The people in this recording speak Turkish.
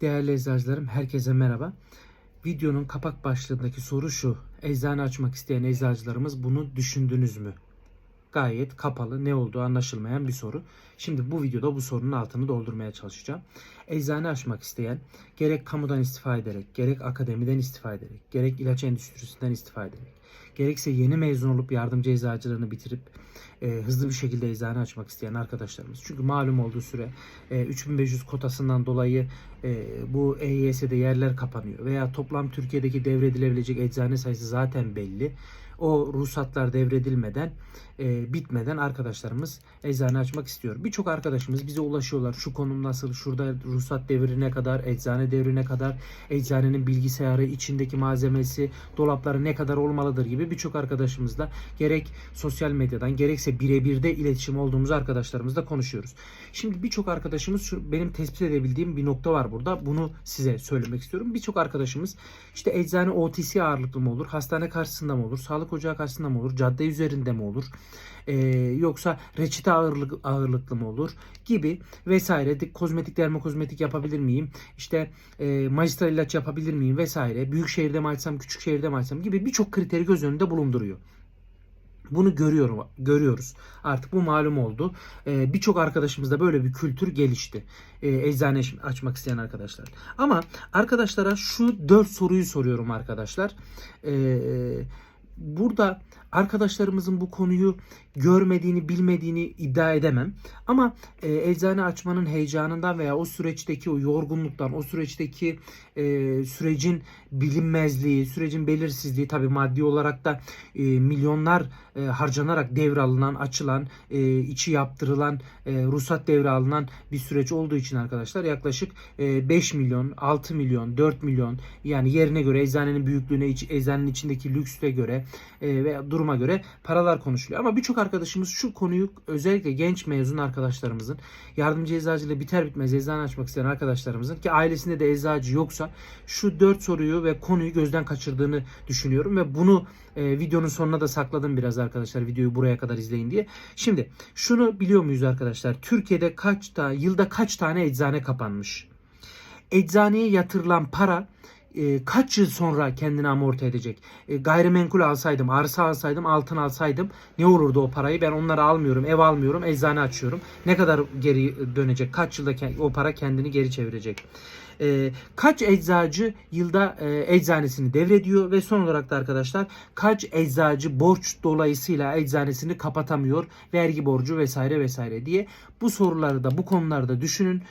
Değerli eczacılarım herkese merhaba. Videonun kapak başlığındaki soru şu. Eczane açmak isteyen eczacılarımız bunu düşündünüz mü? Gayet kapalı, ne olduğu anlaşılmayan bir soru. Şimdi bu videoda bu sorunun altını doldurmaya çalışacağım. Eczane açmak isteyen gerek kamudan istifa ederek, gerek akademiden istifa ederek, gerek ilaç endüstrisinden istifa ederek, gerekse yeni mezun olup yardımcı eczacılığını bitirip e, hızlı bir şekilde eczane açmak isteyen arkadaşlarımız. Çünkü malum olduğu süre e, 3500 kotasından dolayı e, bu EYS'de yerler kapanıyor veya toplam Türkiye'deki devredilebilecek eczane sayısı zaten belli. O ruhsatlar devredilmeden, e, bitmeden arkadaşlarımız eczane açmak istiyor. Birçok arkadaşımız bize ulaşıyorlar. Şu konum nasıl, şurada ruhsat devrine kadar, eczane devrine kadar, eczanenin bilgisayarı, içindeki malzemesi, dolapları ne kadar olmalıdır gibi birçok arkadaşımızla gerek sosyal medyadan gerekse birebir de iletişim olduğumuz arkadaşlarımızla konuşuyoruz. Şimdi birçok arkadaşımız şu benim tespit edebildiğim bir nokta var burada. Bunu size söylemek istiyorum. Birçok arkadaşımız işte eczane OTC ağırlıklı mı olur, hastane karşısında mı olur, sağlık ocağı karşısında mı olur, cadde üzerinde mi olur, ee, yoksa reçete ağırlık, ağırlıklı mı olur gibi vesaire. Kozmetik dermokozmetik yapabilir miyim? İşte e, magistral ilaç yapabilir miyim vesaire. Büyük şehirde mi açsam, küçük şehirde mi açsam gibi birçok kriteri göz önünde bulunduruyor. Bunu görüyorum, görüyoruz. Artık bu malum oldu. Ee, Birçok arkadaşımızda böyle bir kültür gelişti. Ee, eczane aç- açmak isteyen arkadaşlar. Ama arkadaşlara şu dört soruyu soruyorum arkadaşlar. Ee, burada arkadaşlarımızın bu konuyu görmediğini, bilmediğini iddia edemem. Ama e, eczane açmanın heyecanından veya o süreçteki o yorgunluktan, o süreçteki e, sürecin bilinmezliği, sürecin belirsizliği tabii maddi olarak da e, milyonlar e, harcanarak devralınan, açılan, e, içi yaptırılan, e, ruhsat devralınan bir süreç olduğu için arkadaşlar yaklaşık e, 5 milyon, 6 milyon, 4 milyon yani yerine göre eczanenin büyüklüğüne, eczanenin içindeki lükste göre e, ve duruma göre paralar konuşuluyor. Ama birçok arkadaşımız şu konuyu özellikle genç mezun arkadaşlarımızın yardımcı eczacıyla biter bitmez eczane açmak isteyen arkadaşlarımızın ki ailesinde de eczacı yoksa şu dört soruyu ve konuyu gözden kaçırdığını düşünüyorum ve bunu e, videonun sonuna da sakladım biraz arkadaşlar videoyu buraya kadar izleyin diye. Şimdi şunu biliyor muyuz arkadaşlar? Türkiye'de kaç ta yılda kaç tane eczane kapanmış? Eczaneye yatırılan para e, kaç yıl sonra kendini amorti edecek? E, gayrimenkul alsaydım, arsa alsaydım, altın alsaydım ne olurdu o parayı? Ben onları almıyorum, ev almıyorum, eczane açıyorum. Ne kadar geri dönecek? Kaç yılda o para kendini geri çevirecek? E, kaç eczacı yılda e, eczanesini devrediyor ve son olarak da arkadaşlar kaç eczacı borç dolayısıyla eczanesini kapatamıyor vergi borcu vesaire vesaire diye bu soruları da bu konularda düşünün